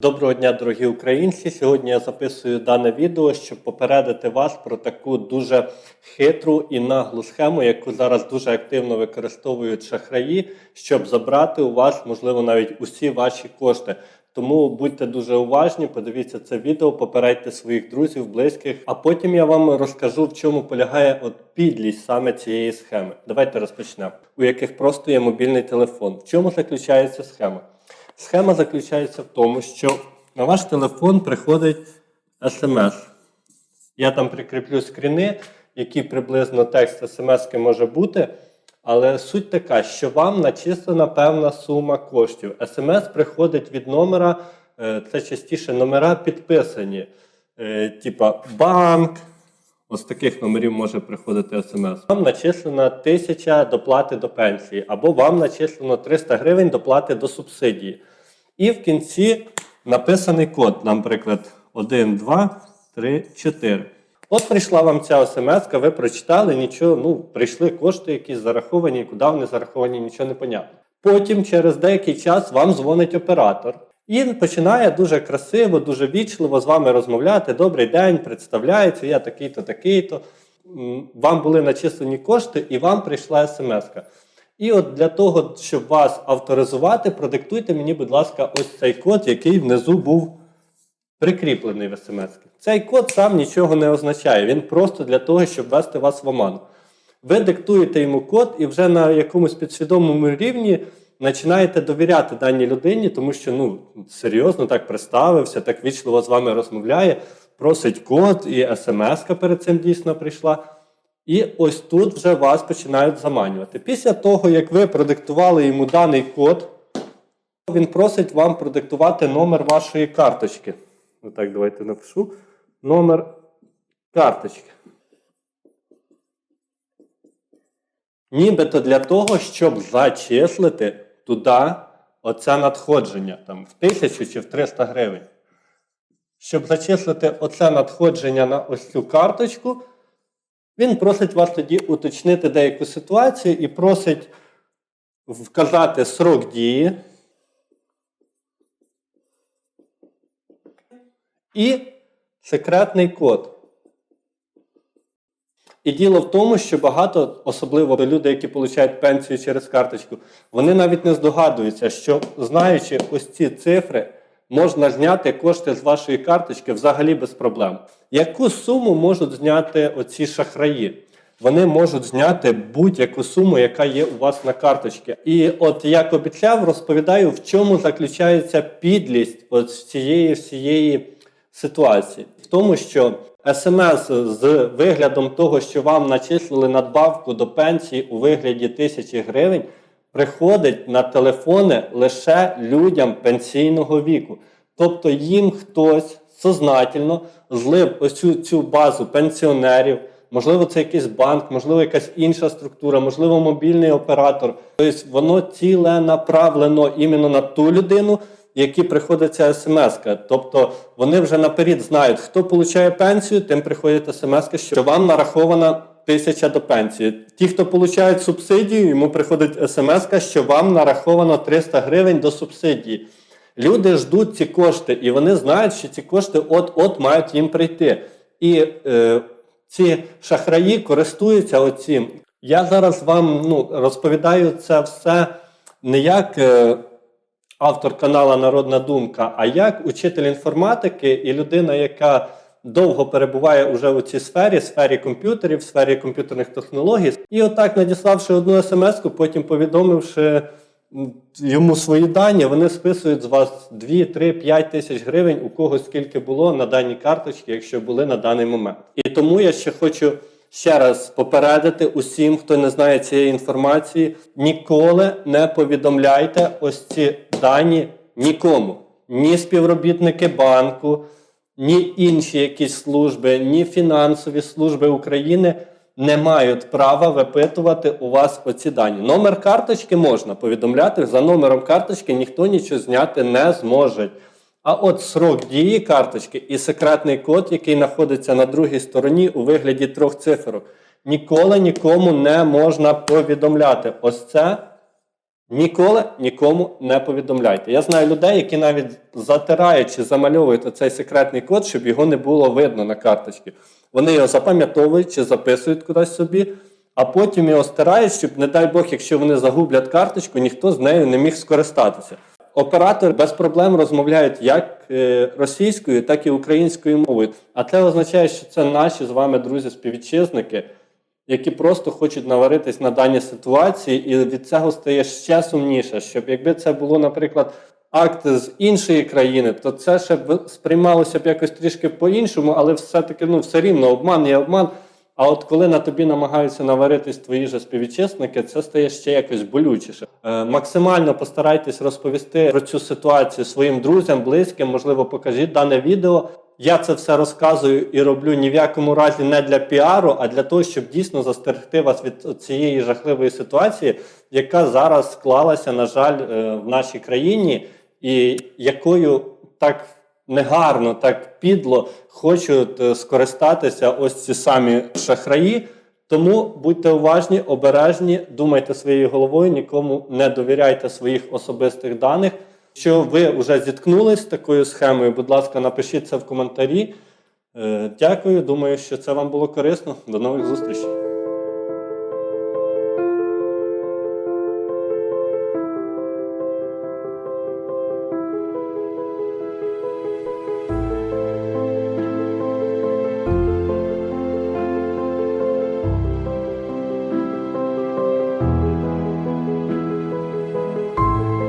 Доброго дня, дорогі українці. Сьогодні я записую дане відео, щоб попередити вас про таку дуже хитру і наглу схему, яку зараз дуже активно використовують шахраї, щоб забрати у вас, можливо, навіть усі ваші кошти. Тому будьте дуже уважні, подивіться це відео, попередьте своїх друзів, близьких, а потім я вам розкажу, в чому полягає от підлість саме цієї схеми. Давайте розпочнемо. У яких просто є мобільний телефон. В чому заключається схема? Схема заключається в тому, що на ваш телефон приходить смс. Я там прикріплю скріни, які приблизно текст смс може бути. Але суть така, що вам начислена певна сума коштів. СМС приходить від номера, е, це частіше номера підписані. Е, Типа банк. Ось таких номерів може приходити смс. Вам начислена тисяча доплати до пенсії, або вам начислено 300 гривень доплати до субсидії. І в кінці написаний код, наприклад, 1, 2, 3, 4. От прийшла вам ця смс, ви прочитали, нічого, ну, прийшли кошти якісь зараховані, куди вони зараховані, нічого не понятно. Потім, через деякий час, вам дзвонить оператор. І починає дуже красиво, дуже вічливо з вами розмовляти. Добрий день, представляється, я такий-то, такий-то. Вам були начислені кошти, і вам прийшла смс. І от для того, щоб вас авторизувати, продиктуйте мені, будь ласка, ось цей код, який внизу був прикріплений в смс. Цей код сам нічого не означає. Він просто для того, щоб ввести вас в оману. Ви диктуєте йому код і вже на якомусь підсвідомому рівні починаєте довіряти даній людині, тому що ну, серйозно так представився, так вічливо з вами розмовляє, просить код, і смс перед цим дійсно прийшла. І ось тут вже вас починають заманювати. Після того, як ви продиктували йому даний код, він просить вам продиктувати номер вашої карточки. Отак, давайте напишу. Номер карточки. Нібито для того, щоб зачислити туди оце надходження там, в тисячу чи в 300 гривень. Щоб зачислити оце надходження на ось цю карточку, він просить вас тоді уточнити деяку ситуацію і просить вказати срок дії. І секретний код. І діло в тому, що багато, особливо люди, які отримують пенсію через карточку, вони навіть не здогадуються, що знаючи ось ці цифри, можна зняти кошти з вашої карточки взагалі без проблем. Яку суму можуть зняти оці шахраї? Вони можуть зняти будь-яку суму, яка є у вас на карточці. І от як обіцяв, розповідаю, в чому заключається підлість от цієї всієї ситуації. В тому, що смс з виглядом того, що вам начислили надбавку до пенсії у вигляді тисячі гривень, приходить на телефони лише людям пенсійного віку. Тобто їм хтось сознательно злив ось цю, цю базу пенсіонерів. Можливо, це якийсь банк, можливо, якась інша структура, можливо, мобільний оператор. Тобто воно ціле направлено іменно на ту людину, які приходить ця смс. Тобто вони вже наперед знають, хто отримує пенсію, тим приходить смс, що вам нарахована тисяча до пенсії. Ті, хто отримують субсидію, йому приходить смс, що вам нараховано 300 гривень до субсидії. Люди ждуть ці кошти, і вони знають, що ці кошти от-от мають їм прийти. І е, ці шахраї користуються оцім. Я зараз вам ну, розповідаю це все не як е, автор канала Народна Думка, а як учитель інформатики і людина, яка довго перебуває уже у цій сфері, сфері комп'ютерів, сфері комп'ютерних технологій. І отак, надіславши одну смс-ку, потім повідомивши йому свої дані, вони списують з вас 2, 3, 5 тисяч гривень, у кого скільки було на даній карточці, якщо були на даний момент. І тому я ще хочу ще раз попередити усім, хто не знає цієї інформації, ніколи не повідомляйте ось ці дані нікому. Ні співробітники банку, ні інші якісь служби, ні фінансові служби України не мають права випитувати у вас оці дані. Номер карточки можна повідомляти. За номером карточки ніхто нічого зняти не зможе. А от срок дії карточки і секретний код, який знаходиться на другій стороні у вигляді трьох цифр, ніколи нікому не можна повідомляти. Ось це Ніколи нікому не повідомляйте. Я знаю людей, які навіть затирають чи замальовують цей секретний код, щоб його не було видно на карточці. Вони його запам'ятовують чи записують кудись собі, а потім його стирають, щоб, не дай Бог, якщо вони загублять карточку, ніхто з нею не міг скористатися. Оператори без проблем розмовляють як е, російською, так і українською мовою. А це означає, що це наші з вами друзі-співвітчизники, які просто хочуть наваритись на даній ситуації, і від цього стає ще сумніше. Щоб якби це було, наприклад, акт з іншої країни, то це ще сприймалося б якось трішки по-іншому, але все-таки ну, все рівно обман є обман. А от коли на тобі намагаються наваритись твої же співвітчизники, це стає ще якось болючіше. Е, максимально постарайтесь розповісти про цю ситуацію своїм друзям, близьким, можливо, покажіть дане відео. Я це все розказую і роблю ні в якому разі не для піару, а для того, щоб дійсно застерегти вас від цієї жахливої ситуації, яка зараз склалася, на жаль, е, в нашій країні, і якою так негарно, так підло хочуть е, скористатися ось ці самі шахраї. Тому будьте уважні, обережні, думайте своєю головою, нікому не довіряйте своїх особистих даних. Якщо ви вже зіткнулись з такою схемою, будь ласка, напишіть це в коментарі. Е, Дякую. Думаю, що це вам було корисно. До нових зустрічей.